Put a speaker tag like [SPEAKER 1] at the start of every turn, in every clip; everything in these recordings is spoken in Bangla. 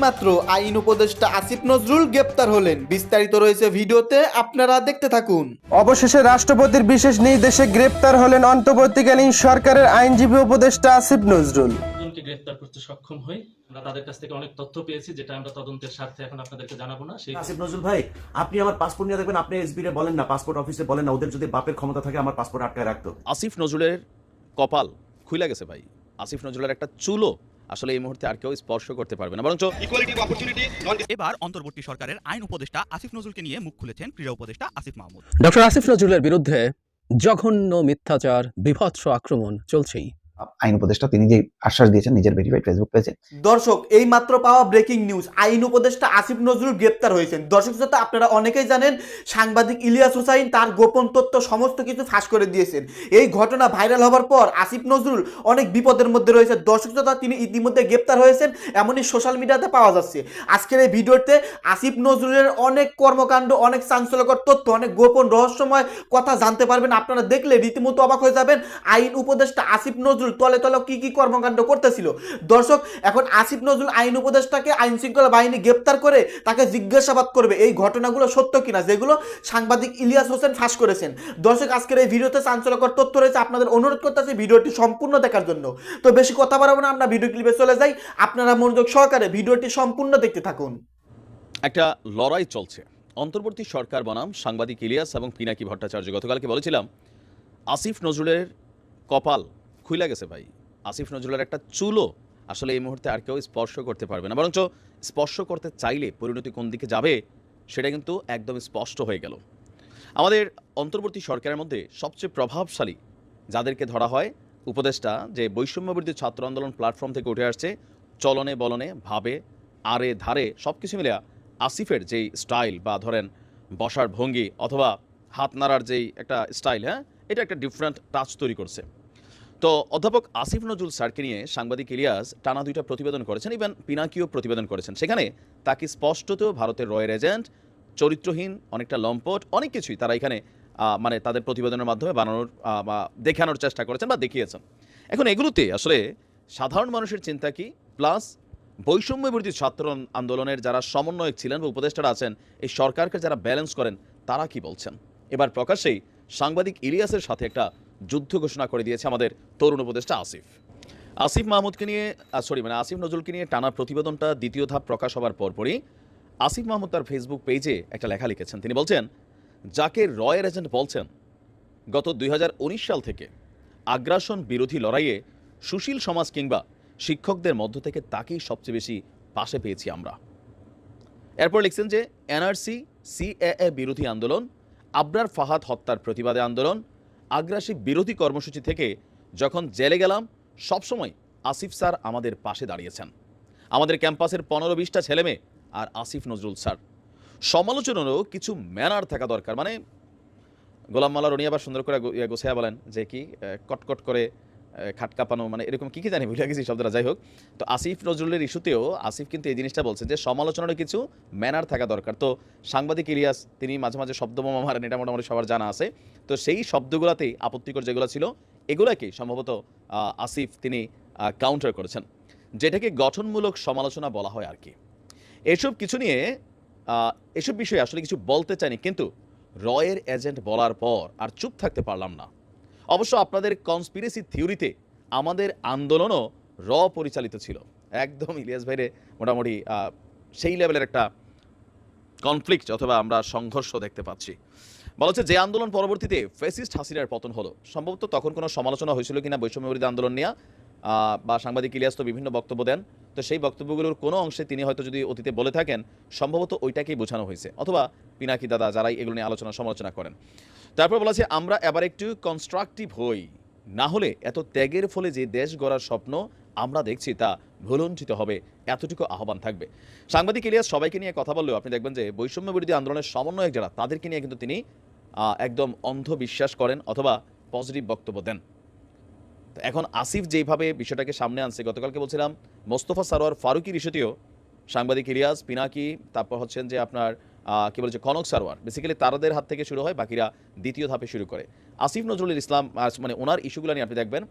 [SPEAKER 1] এইমাত্র আইন উপদেষ্টা আসিফ নজরুল গ্রেপ্তার হলেন। বিস্তারিত রয়েছে ভিডিওতে আপনারা দেখতে থাকুন।
[SPEAKER 2] অবশেষে রাষ্ট্রপতির বিশেষ নির্দেশে গ্রেপ্তার হলেন অন্তর্বর্তীকালীন সরকারের আইনজীবী উপদেষ্টা আসিফ নজরুল।
[SPEAKER 3] জনকে গ্রেফতার করতে সক্ষম হই। আমরা তাদের কাছ থেকে অনেক তথ্য পেয়েছি যেটা আমরা তদন্তের স্বার্থে এখন আপনাদেরকে জানাব না। সেই
[SPEAKER 4] আসিফ নজরুল ভাই আপনি আমার পাসপোর্ট নিয়ে দেখবেন আপনি এসবি রে বলেন না পাসপোর্ট অফিসে বলেন না ওদের যদি বাপের ক্ষমতা থাকে আমার পাসপোর্ট আটকায় রাখতো
[SPEAKER 5] আসিফ নজরুলের কপাল খুলে গেছে ভাই। আসিফ নজরুলের একটা চুলও আসলে এই মুহূর্তে আর কেউ স্পর্শ করতে পারবে না। বরঞ্চ
[SPEAKER 6] এবার অন্তর্বর্তী সরকারের আইন উপদেষ্টা আসিফ নজরুলকে নিয়ে মুখ খুলেছেন ক্রীড়া উপদেষ্টা আসিফ মাহমুদ।
[SPEAKER 7] ডক্টর আসিফ নজরুলের বিরুদ্ধে জঘন্য মিথ্যাচার বিভৎস আক্রমণ চলছেই।
[SPEAKER 8] আইন উপদেষ্টা, তিনি যে আশ্বাস দিয়েছেন, নিজের ভেরিফাইড ফেসবুক পেজে
[SPEAKER 1] দর্শক এই মাত্র পাওয়া ব্রেকিং নিউজ আইন উপদেষ্টা আসিফ নজরুল গ্রেপ্তার হয়েছেন। দর্শক শ্রোতা, আপনারা অনেকেই জানেন, সাংবাদিক ইলিয়াস হোসাইন তার গোপন তথ্য সমস্ত কিছু ফাঁস করে দিয়েছেন। এই ঘটনা ভাইরাল হওয়ার পর আসিফ নজরুল অনেক বিপদের মধ্যে রয়েছে দর্শক শ্রোতা, তিনি ইতিমধ্যে গ্রেপ্তার হয়েছেন, এমনই সোশ্যাল মিডিয়াতে পাওয়া যাচ্ছে। আজকের এই ভিডিওতে আসিফ নজরুলের অনেক কর্মকাণ্ড, অনেক চাঞ্চল্যকর তথ্য, অনেক গোপন রহস্যময় কথা জানতে পারবেন। আপনারা দেখলে রীতিমতো অবাক হয়ে যাবেন। আইন উপদেষ্টা আসিফ নজরুল তলে তলে কি কি কর্মকাণ্ড করতেছিল? দর্শক, এখন আসিফ নজরুল আইন উপদেষ্টাকে আইন শৃঙ্খলা বাহিনী গ্রেপ্তার করে তাকে জিজ্ঞাসাবাদ করবে। এই ঘটনাগুলো সত্য কিনা? যেগুলো সাংবাদিক ইলিয়াস হোসেন ফাঁস করেছেন। দর্শক, আজকের এই ভিডিওতে চাঞ্চল্যকর তথ্য রয়েছে। আপনাদের অনুরোধ করতেছি ভিডিওটি সম্পূর্ণ দেখার জন্য। তো বেশি কথা বাড়াবো না, আমরা ভিডিও ক্লিপে চলে যাই। আপনারা মনোযোগ সহকারে ভিডিওটি সম্পূর্ণ দেখতে থাকুন।
[SPEAKER 5] একটা লড়াই চলছে। অন্তর্বর্তী সরকার বনাম সাংবাদিক ইলিয়াস এবং পিনাকি ভট্টাচার্য গতকালকে বলেছিলাম, আসিফ নজরুলের কপাল খুলে গেছে ভাই। আসিফ নজরুলের একটা চুলও আসলে এই মুহূর্তে আর কেউ স্পর্শ করতে পারবে না। বরঞ্চ স্পর্শ করতে চাইলে পরিণতি কোন দিকে যাবে সেটা কিন্তু একদম স্পষ্ট হয়ে গেল। আমাদের অন্তর্বর্তী সরকারের মধ্যে সবচেয়ে প্রভাবশালী যাদেরকে ধরা হয় উপদেষ্টা যে বৈষম্যবর্তী ছাত্র আন্দোলন প্ল্যাটফর্ম থেকে উঠে আসছে, চলনে বলনে, ভাবে, আরে ধারে সব কিছু মিলিয়া আসিফের যেই স্টাইল বা ধরেন বসার ভঙ্গি অথবা হাত নাড়ার যেই একটা স্টাইল হ্যাঁ এটা একটা ডিফারেন্ট টাচ তৈরি করছে। তো অধ্যাপক আসিফ নজরুল স্যারকে নিয়ে সাংবাদিক ইলিয়াস টানা দুইটা প্রতিবেদন করেছেন ইভেন পিনাকিও প্রতিবেদন করেছেন। সেখানে তাকে স্পষ্টত ভারতের রয়ের এজেন্ট চরিত্রহীন, অনেকটা লম্পট, অনেক কিছুই তারা এখানে মানে তাদের প্রতিবেদনের মাধ্যমে বানানোর বা দেখানোর চেষ্টা করেছেন বা দেখিয়েছেন। এখন এগুলোতে আসলে সাধারণ মানুষের চিন্তা কি? প্লাস বৈষম্য বিরোধী ছাত্র আন্দোলনের যারা সমন্বয়ক ছিলেন বা উপদেষ্টারা আছেন, এই সরকারকে যারা ব্যালেন্স করেন, তারা কি বলছেন? এবার প্রকাশ্যেই সাংবাদিক ইলিয়াসের সাথে একটা যুদ্ধ ঘোষণা করে দিয়েছে আমাদের তরুণ উপদেষ্টা আসিফ। আসিফ মাহমুদকে নিয়ে সরি মানে আসিফ নজরুলকে নিয়ে টানা প্রতিবেদনটা দ্বিতীয় ধাপ প্রকাশ হওয়ার পরপরই আসিফ মাহমুদ তার ফেসবুক পেজে একটা লেখা লিখেছেন। তিনি বলছেন, যাকে রয়ের এজেন্ট বলছেন, গত দুই হাজার উনিশ সাল থেকে আগ্রাসন বিরোধী লড়াইয়ে সুশীল সমাজ কিংবা শিক্ষকদের মধ্য থেকে তাকেই সবচেয়ে বেশি পাশে পেয়েছি আমরা। এরপর লিখছেন যে, এনআরসি, সিএএ বিরোধী আন্দোলন, আবরার ফাহাদ হত্যার প্রতিবাদে আন্দোলন আগ্রাসী বিরোধী কর্মসূচি থেকে যখন জেলে গেলাম, সবসময় আসিফ স্যার আমাদের পাশে দাঁড়িয়েছেন। আমাদের ক্যাম্পাসের পনেরো বিশটা ছেলেমেয়ে আর আসিফ নজরুল স্যার। সমালোচনারও কিছু ম্যানার থাকা দরকার। মানে গোলাম মালা রনি আবার সুন্দর করে ইয়ে গোছায়া বলেন যে কি কটকট করে খাট কাঁপানো মানে এরকম কি কি জানি ভুলে গেছি শব্দটা, যাই হোক। তো আসিফ নজরুলের ইস্যুতেও আসিফ কিন্তু এই জিনিসটা বলছে যে সমালোচনারও কিছু ম্যানার থাকা দরকার। তো সাংবাদিক ইলিয়াস, তিনি মাঝে মাঝে শব্দবোমা মারেন, এটা মোটামুটি সবার জানা আছে। তো সেই শব্দগুলাতেই আপত্তিকর যেগুলো ছিল, এগুলোকে সম্ভবত আসিফ তিনি কাউন্টার করেছেন। যেটাকে গঠনমূলক সমালোচনা বলা হয় আর কি। এসব কিছু নিয়ে এসব বিষয়ে আসলে কিছু বলতে চাইনি, কিন্তু রয়ের এজেন্ট বলার পর আর চুপ থাকতে পারলাম না। অবশ্য আপনাদের কনস্পিরেসি থিওরিতে আমাদের আন্দোলনও র পরিচালিত ছিল। একদম ইলিয়াস ভাইরে মোটামুটি সেই লেভেলের একটা কনফ্লিক্ট অথবা আমরা সংঘর্ষ দেখতে পাচ্ছি। বলা হচ্ছে যে আন্দোলন পরবর্তীতে ফেসিস্ট হাসিনার পতন হলো। সম্ভবত তখন কোনো সমালোচনা হয়েছিল কিনা বৈষম্যবিরোধী আন্দোলন নিয়ে বা সাংবাদিক ইলিয়াস তো বিভিন্ন বক্তব্য দেন। তো সেই বক্তব্যগুলোর কোনো অংশে তিনি হয়তো যদি অতীতে বলে থাকেন, সম্ভবত ওইটাকেই বোঝানো হয়েছে। অথবা পিনাকি দাদা যারাই এগুলো নিয়ে আলোচনা সমালোচনা করেন। তারপর বলা আছে, আমরা এবার একটু কনস্ট্রাকটিভ হই। না হলে এত ত্যাগের ফলে যে দেশ গড়ার স্বপ্ন আমরা দেখছি তা ভুলুণ্ঠিত হবে। এতটুকু আহ্বান থাকবে। সাংবাদিক ইলিয়াস, সবাইকে নিয়ে কথা বললেও আপনি দেখবেন যে বৈষম্য বিরোধী আন্দোলনের সমন্বয়ক যারা, তাদেরকে নিয়ে কিন্তু তিনি একদম অন্ধ বিশ্বাস করেন অথবা পজিটিভ বক্তব্য দেন। এখন আসিফ যেভাবে বিষয়টাকে সামনে আনছে, গতকালকে বলছিলাম, মোস্তফা সারোয়ার ফারুকির ইস্যুতেও সাংবাদিক ইলিয়াস, পিনাকি, তারপর হচ্ছেন যে আপনার কি বলছে কনক সারোয়ার। বেসিক্যালি তারাদের হাত থেকে শুরু হয়, বাকিরা দ্বিতীয় ধাপে শুরু করে। আসিফ নজরুল ইসলাম মানে ওনার ইস্যুগুলো নিয়ে আপনি দেখবেন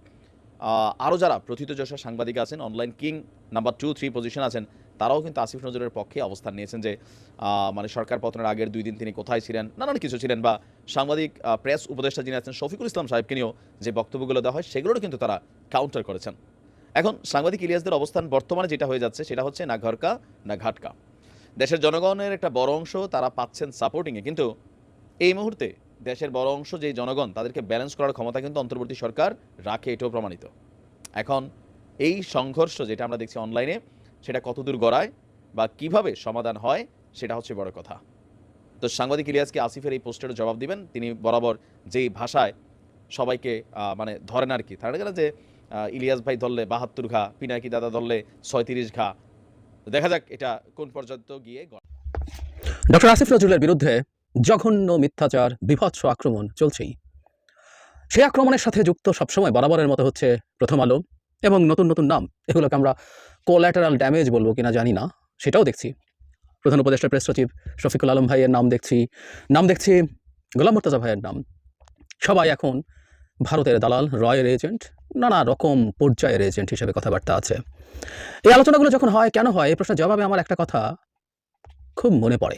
[SPEAKER 5] আরও যারা প্রথিতযশা সাংবাদিক আছেন online king number two three position আছেন, তারাও কিন্তু আসিফ নজরুলের পক্ষে অবস্থান নিয়েছেন যে মানে সরকার পতনের আগের দুই দিন তিনি কোথায় ছিলেন, নানান কিছু ছিলেন বা সাংবাদিক প্রেস উপদেষ্টা যিনি আছেন শফিকুল ইসলাম সাহেবকে নিয়েও যে বক্তব্যগুলো দেওয়া হয়, সেগুলোরও কিন্তু তারা কাউন্টার করেছেন। এখন সাংবাদিক ইলিয়াসদের অবস্থান বর্তমানে যেটা হয়ে যাচ্ছে, সেটা হচ্ছে না ঘরকা, না ঘাটকা। দেশের জনগণের একটা বড় অংশ তারা পাচ্ছেন সাপোর্টিংয়ে কিন্তু এই মুহূর্তে দেশের বড় অংশ যে জনগণ, তাদেরকে ব্যালেন্স করার ক্ষমতা কিন্তু অন্তর্বর্তী সরকার রাখে, এটাও প্রমাণিত। এখন এই সংঘর্ষ যেটা আমরা দেখছি অনলাইনে সেটা কতদূর গড়ায় বা কীভাবে সমাধান হয়, সেটা হচ্ছে বড় কথা। তো সাংবাদিক ইলিয়াসকে আসিফের এই পোস্টের জবাব দিবেন। তিনি বরাবর যেই ভাষায় সবাইকে মানে ধরেন আর কি। তারা যে ইলিয়াস ভাই ধরলে বাহাত্তর ঘা, পিনাকি দাদা ধরলে ছয়ত্রিশ ঘা দেখা যাক এটা কোন পর্যন্ত গিয়ে
[SPEAKER 7] ডক্টর আসিফ নজরুলের বিরুদ্ধে জঘন্য মিথ্যাচার, বিভৎস আক্রমণ চলছেই। সেই আক্রমণের সাথে যুক্ত সবসময় বরাবরের মতো হচ্ছে প্রথম আলো এবং নতুন নতুন নাম। এগুলোকে আমরা কোল্যাটারাল ড্যামেজ বলব কিনা জানি না, সেটাও দেখছি। প্রধান উপদেষ্টা প্রেস সচিব শফিকুল আলম ভাইয়ের নাম দেখছি। নাম দেখছি গোলাম মুর্তাজা ভাইয়ের নাম। সবাই এখন ভারতের দালাল, রয়ের এজেন্ট, নানা রকম পর্যায়ের এজেন্ট হিসেবে কথাবার্তা আছে। এই আলোচনাগুলো যখন হয়, কেন হয়? এই প্রশ্নের জবাবে আমার একটা কথা খুব মনে পড়ে।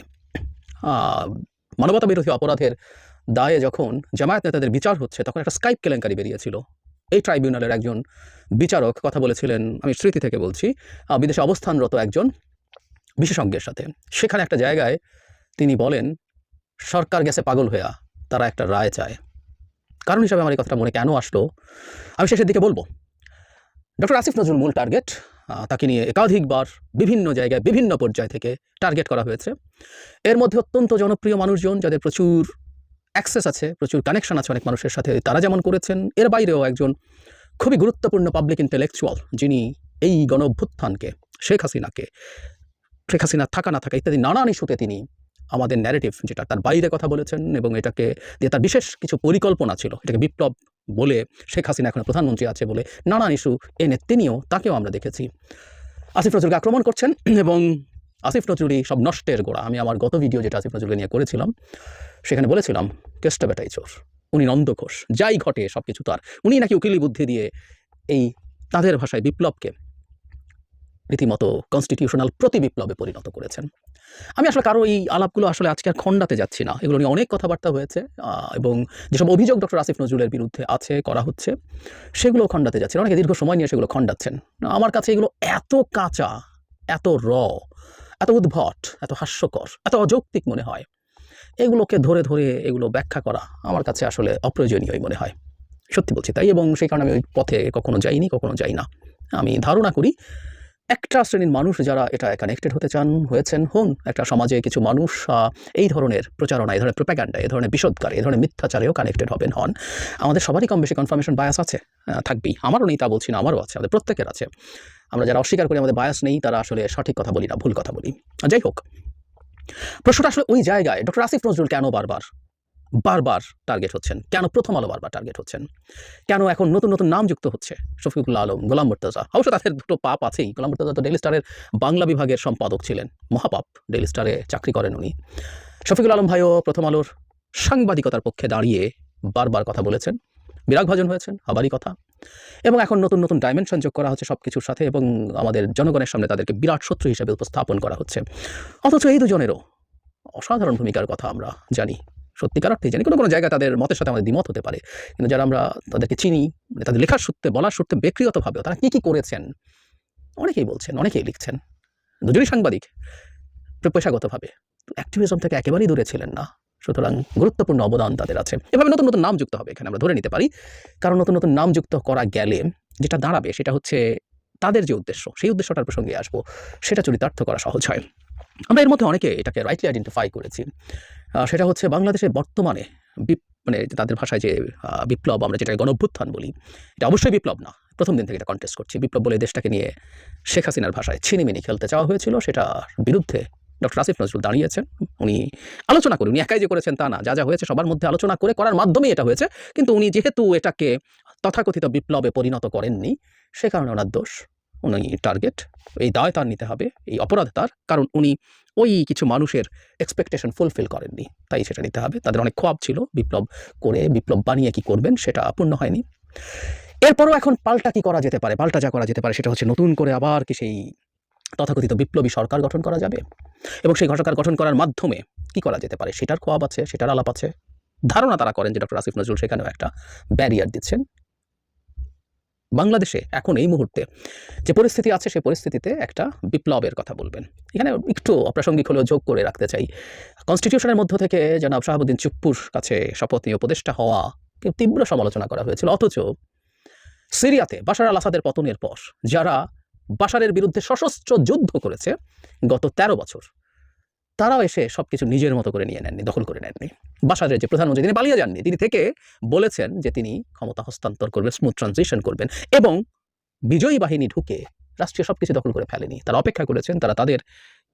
[SPEAKER 7] মানবতা বিরোধী অপরাধের দায়ে যখন জামায়াত নেতাদের বিচার হচ্ছে, তখন একটা স্কাইপ কেলেঙ্কারি বেরিয়েছিল। এই ট্রাইব্যুনালের একজন বিচারক কথা বলেছিলেন, আমি স্মৃতি থেকে বলছি বিদেশে অবস্থানরত একজন বিশেষজ্ঞের সাথে। সেখানে একটা জায়গায় তিনি বলেন, সরকার গেছে পাগল হইয়া তারা একটা রায় চায়। কারণ হিসাবে আমার এই কথাটা মনে কেন আসলো? আমি শেষের দিকে বলব। ডক্টর আসিফ নজরুল মূল টার্গেট তাকে নিয়ে একাধিকবার বিভিন্ন জায়গায়, বিভিন্ন পর্যায় থেকে টার্গেট করা হয়েছে। এর মধ্যে অত্যন্ত জনপ্রিয় মানুষজন যাদের প্রচুর অ্যাক্সেস আছে, প্রচুর কানেকশন আছে অনেক মানুষের সাথে, তারা যেমন করেছেন, এর বাইরেও একজন খুবই গুরুত্বপূর্ণ পাবলিক ইন্টেলেকচুয়াল যিনি এই গণ অভ্যুত্থানকে শেখ হাসিনাকে, শেখ হাসিনা থাকা না থাকা ইত্যাদি নানান ইস্যুতে তিনি আমাদের ন্যারেটিভ যেটা তার বাইরে কথা বলেছেন এবং এটাকে দিয়ে তার বিশেষ কিছু পরিকল্পনা ছিল, এটাকে বিপ্লব বলে শেখ হাসিনা এখন প্রধানমন্ত্রী আছে বলে নানান ইস্যু এনে তিনিও তাকেও আমরা দেখেছি। আসিফ নজরুলকে আক্রমণ করছেন এবং আসিফ নজরুলই সব নষ্টের গোড়া। আমি আমার গত ভিডিও যেটা আসিফ নজরুলকে নিয়ে করেছিলাম, সেখানে বলেছিলাম, কেষ্ট বেটাই চোর, উনি নন্দঘোষ যাই ঘটে সব কিছু তার, উনি নাকি উকিলি বুদ্ধি দিয়ে এই তাদের ভাষায় বিপ্লবকে রীতিমতো কনস্টিটিউশনাল প্রতি বিপ্লবে পরিণত করেছেন। আমি আসলে কারও এই আলাপগুলো আসলে আজকে আর খণ্ডাতে যাচ্ছি না। এগুলো নিয়ে অনেক কথাবার্তা হয়েছে এবং যেসব অভিযোগ ডক্টর আসিফ নজরুলের বিরুদ্ধে আছে, করা হচ্ছে, সেগুলো খণ্ডাতে যাচ্ছে অনেকে দীর্ঘ সময় নিয়ে সেগুলো খণ্ডাচ্ছেন। আমার কাছে এগুলো এত কাঁচা, এত র, এত উদ্ভট, এত হাস্যকর, এত অযৌক্তিক মনে হয়। এগুলোকে ধরে ধরে এগুলো ব্যাখ্যা করা আমার কাছে আসলে অপ্রয়োজনীয়ই মনে হয়। সত্যি বলছি তাই, এবং সেই কারণে আমি ওই পথে কখনো যাইনি, কখনো যাই না। আমি ধারণা করি একটা শ্রেণির মানুষ যারা এটা কানেক্টেড হতে চান, হয়েছেন হন একটা সমাজে কিছু মানুষ এই ধরনের প্রচারণা, এই ধরনের প্রোপাগান্ডা এই ধরনের বিষোদ্গার এই ধরনের মিথ্যাচারেও কানেক্টেড হবেন, হন। আমাদের সবারই কম বেশি কনফার্মেশন বায়াস আছে থাকবেই। আমারও নেই, তা বলছি না, আমারও আছে, আমাদের প্রত্যেকের আছে। আমরা যারা অস্বীকার করি, আমাদের বায়াস নেই, তারা আসলে সঠিক কথা বলি না, ভুল কথা বলি। যাই হোক, প্রশ্নটা আসলে ওই জায়গায় ডক্টর আসিফ নজরুল কেন বারবার? বারবার টার্গেট হচ্ছেন। কেন প্রথম আলো বারবার টার্গেট হচ্ছেন? কেন এখন নতুন নতুন নাম যুক্ত হচ্ছে? শফিকুল্লাহ আলম, গোলাম মুর্তাজা। অবশ্য তাদের দুটো পাপ আছেই। গোলাম মুর্তাজা তো ডেলি স্টারের বাংলা বিভাগের সম্পাদক ছিলেন, মহাপাপ ডেলি স্টারে চাকরি করেন উনি। শফিকুল আলম ভাইও প্রথম আলোর সাংবাদিকতার পক্ষে দাঁড়িয়ে বারবার কথা বলেছেন। বিরাগ ভাজন হয়েছেন, আবারই কথা। এবং এখন নতুন নতুন ডাইমেনশন যোগ করা হচ্ছে সব কিছুর সাথে এবং আমাদের জনগণের সামনে তাদেরকে বিরাট শত্রু হিসেবে উপস্থাপন করা হচ্ছে। অথচ এই দুজনেরও অসাধারণ ভূমিকার কথা আমরা জানি। সত্যিকার অর্থে জানি কোনো কোনো জায়গায় তাদের মতের সাথে আমাদের দ্বিমত হতে পারে। কিন্তু যারা আমরা তাদেরকে চিনি মানে তাদের লেখার সূত্রে, বলার সূত্রে ব্যক্তিগতভাবে তারা কী কী করেছেন, অনেকেই বলছেন, অনেকেই লিখছেন। দুজনই সাংবাদিক পেশাগতভাবে। অ্যাক্টিভিজম থেকে একেবারেই দূরে ছিলেন না। সুতরাং গুরুত্বপূর্ণ অবদান তাদের আছে। এভাবে নতুন নতুন নাম যুক্ত হবে, এখানে আমরা ধরে নিতে পারি। কারণ নতুন নতুন নাম যুক্ত করা গেলে যেটা দাঁড়াবে, সেটা হচ্ছে তাদের যে উদ্দেশ্য, সেই উদ্দেশ্যটার প্রসঙ্গে আসব। সেটা চরিতার্থ করা সহজ হয়। আমরা এর মধ্যে অনেকে এটাকে রাইটলি আইডেন্টিফাই করেছি। সেটা হচ্ছে বাংলাদেশে বর্তমানে মানে তাদের ভাষায় যে বিপ্লব আমরা যেটা গণভ্যুত্থান বলি, এটা অবশ্যই বিপ্লব না। প্রথম দিন থেকে এটা কন্টেস্ট করছি। বিপ্লব বলে দেশটাকে নিয়ে শেখ হাসিনার ভাষায় ছিনিমিনি খেলতে চাওয়া হয়েছিল। সেটার বিরুদ্ধে ডক্টর আসিফ নজরুল দাঁড়িয়েছেন। উনি আলোচনা করে উনি একাই যে করেছেন তা না। যা যা হয়েছে সবার মধ্যে আলোচনা করে করার মাধ্যমেই এটা হয়েছে। কিন্তু উনি যেহেতু এটাকে তথাকথিত বিপ্লবে পরিণত করেননি, সে কারণে ওনার দোষ, উনি টার্গেট এই দায় তার নিতে হবে, এই অপরাধ তার, কারণ উনি ওই কিছু মানুষের এক্সপেকটেশন ফুলফিল করেননি। তাই সেটা নিতে হবে। তাদের অনেক খোয়াব ছিল, বিপ্লব করে, বিপ্লব বানিয়ে কি করবেন সেটা পূর্ণ হয়নি। এরপরও এখন পাল্টা কি করা যেতে পারে, পাল্টা যা করা যেতে পারে সেটা হচ্ছে নতুন করে আবার কি সেই তথাকথিত বিপ্লবী সরকার গঠন করা যাবে এবং সেই সরকার গঠন করার মাধ্যমে কি করা যেতে পারে? সেটার খোয়াব আছে, সেটার আলাপ আছে। ধারণা তারা করেন যে ডক্টর আসিফ নজরুল সেখানেও একটা ব্যারিয়ার দিচ্ছেন। বাংলাদেশে এখন এই মুহূর্তে যে পরিস্থিতি আছে সেই পরিস্থিতিতে একটা বিপ্লবের কথা বলবেন। এখানে একটু অপ্রাসঙ্গিক হলেও যোগ করে রাখতে চাই। কনস্টিটিউশনের মধ্য থেকে জনাব শাহাবুদ্দিন চুপ্পুর কাছে শপথ নিয়ে উপদেষ্টা হওয়া তীব্র সমালোচনা করা হয়েছিল। অথচ সিরিয়াতে বাশার আল আসাদের পতনের পর যারা বাশারের বিরুদ্ধে সশস্ত্র যুদ্ধ করেছে, গত ১৩ বছর তারাও এসে সব কিছু নিজের মতো করে নিয়ে নেননি, দখল করে নেননি। বাশারের যে প্রধানমন্ত্রী তিনি পালিয়ে যাননি। তিনি থেকে বলেছেন যে তিনি ক্ষমতা হস্তান্তর করবেন স্মুথ ট্রানজিশন করবেন এবং বিজয়ী বাহিনী ঢুকে রাষ্ট্রীয় সব কিছু দখল করে ফেলেনি। তারা অপেক্ষা করেছেন, তারা তাদের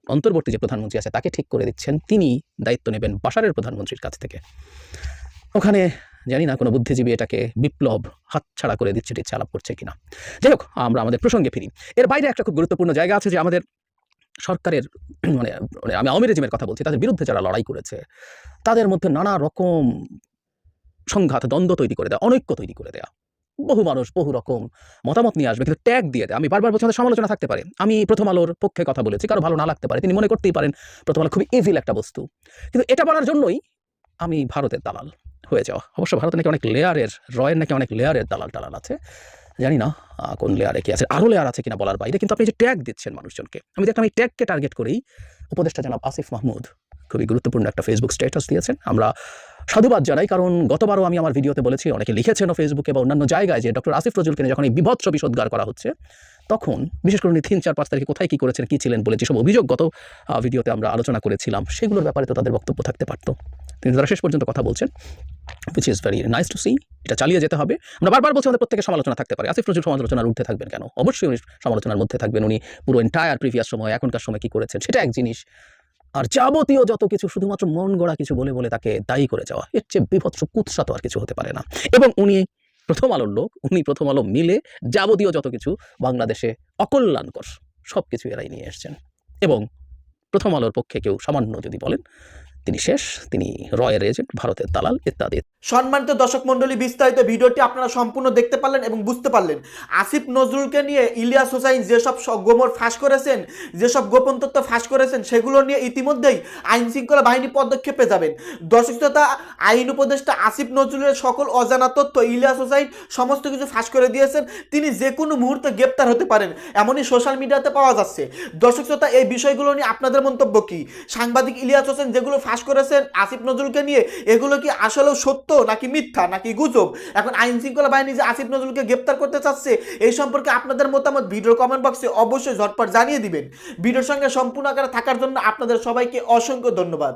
[SPEAKER 7] অন্তর্বর্তী যে প্রধানমন্ত্রী আছে তাকে ঠিক করে দিচ্ছেন। তিনি দায়িত্ব নেবেন বাসারের প্রধানমন্ত্রীর কাছ থেকে। ওখানে জানি না কোনো বুদ্ধিজীবী এটাকে বিপ্লব হাতছাড়া করে দিচ্ছে টিচ্ছে আলাপ করছে কিনা। যাই হোক, আমরা আমাদের প্রসঙ্গে ফিরি। এর বাইরে একটা খুব গুরুত্বপূর্ণ জায়গা আছে যে আমাদের সরকারের মানে মানে আমি আওয়ামী রেজিমের কথা বলছি, তাদের বিরুদ্ধে যারা লড়াই করেছে, তাদের মধ্যে নানা রকম সংঘাত, দ্বন্দ্ব তৈরি করে দেওয়া অনৈক্য তৈরি করে দেওয়া বহু মানুষ বহু রকম মতামত নিয়ে আসবে, কিন্তু ট্যাগ দিয়ে দেয়। আমি বারবার বলছি সমালোচনা থাকতে পারে। আমি প্রথম আলোর পক্ষে কথা বলেছি, কারও ভালো না লাগতে পারে, তিনি মনে করতেই পারেন, প্রথম আলো খুবই ইভিল একটা বস্তু। কিন্তু এটা বলার জন্যই আমি ভারতের দালাল হয়ে যাওয়া। অবশ্য ভারতে নাকি অনেক লেয়ারের রয়ের নাকি অনেক লেয়ারের দালাল টালাল আছে। জানি না কোন লেয়ারে কি আছে। আরও লেয়ার আছে কিনা বলার বাইরে, কিন্তু আপনি যে ট্যাগ দিচ্ছেন মানুষজনকে আমি দেখলাম এই ট্যাগকে টার্গেট করেই উপদেষ্টা জনাব আসিফ মাহমুদ খুবই গুরুত্বপূর্ণ একটা ফেসবুক স্ট্যাটাস দিয়েছেন। আমরা সাধুবাদ জানাই, কারণ গতবারও আমি আমার ভিডিওতে বলেছি, অনেকে লিখেছেন ফেসবুকে বা অন্যান্য জায়গায় যে ডক্টর আসিফ নিয়ে যখন এই বিভৎস বিষোদ্গার করা হচ্ছে, তখন বিশেষ করে উনি তিন চার পাঁচ তারিখে কোথায় কী করেছেন, কী ছিলেন বলে যেসব অভিযোগ গত ভিডিওতে আমরা আলোচনা করেছিলাম, সেগুলোর ব্যাপারে তো তাদের বক্তব্য থাকতে পারতো। তিনি তারা শেষ পর্যন্ত কথা বলছেন। Which is very nice to see এটা চালিয়ে যেতে হবে। আমরা বারবার বলছি আমাদের প্রত্যেকের সমালোচনা থাকতে পারে। আসিফ নজরুল সমালোচনার ঊর্ধ্বে থাকবেন কেন? অবশ্যই উনি সমালোচনার মধ্যে থাকবেন। উনি পুরো এন্টায়ার প্রিভিয়াস সময়, এখনকার সময় কী করেছেন, সেটা এক জিনিস। আর যাবতীয় যত কিছু, শুধুমাত্র মন গড়া কিছু বলে বলে তাকে দায়ী করে যাওয়া, এর চেয়ে বিভৎস কুৎসা তো আর কিছু হতে পারে না। এবং উনি প্রথম আলোর লোক, উনি প্রথম আলো মিলে যাবতীয় যত কিছু বাংলাদেশে অকল্যাণকর সব কিছু এরাই নিয়ে এসছেন। এবং প্রথম আলোর পক্ষে কেউ সামান্য যদি বলেন তিনি শেষ, তিনি রয়ের এজেন্ট, ভারতের দালাল ইত্যাদি।
[SPEAKER 1] সম্মানিত দর্শক মন্ডলী বিস্তারিত ভিডিওটি আপনারা সম্পূর্ণ দেখতে পারলেন এবং বুঝতে পারলেন। আসিফ নজরুলকে নিয়ে ইলিয়াস হোসাইন যেসব গোমর ফাঁস করেছেন, যেসব গোপন তথ্য ফাঁস করেছেন, সেগুলো নিয়ে ইতিমধ্যেই আইন শৃঙ্খলা বাহিনী পদক্ষেপে যাবেন। দর্শক শ্রোতা, আইন উপদেষ্টা আসিফ নজরুলের সকল অজানা তথ্য ইলিয়াস হোসাইন সমস্ত কিছু ফাঁস করে দিয়েছেন। তিনি যে কোনো মুহূর্তে গ্রেপ্তার হতে পারেন, এমনই সোশ্যাল মিডিয়াতে পাওয়া যাচ্ছে। দর্শক শ্রোতা, এই বিষয়গুলো নিয়ে আপনাদের মন্তব্য কি? সাংবাদিক ইলিয়াস হোসেন, যেগুলো ফাঁস করেছেন আসিফ নজরুলকে নিয়ে। এগুলো কি আসলেও সত্য নাকি মিথ্যা নাকি গুজব? এখন আইন শৃঙ্খলা বাহিনী যে আসিফ নজরুলকে গ্রেপ্তার করতে চাচ্ছে, এই সম্পর্কে আপনাদের মতামত ভিডিওর কমেন্ট বক্সে অবশ্যই ঝটপট জানিয়ে দিবেন। ভিডিওর সঙ্গে সম্পূর্ণ আকারে থাকার জন্য আপনাদের সবাইকে অসংখ্য ধন্যবাদ।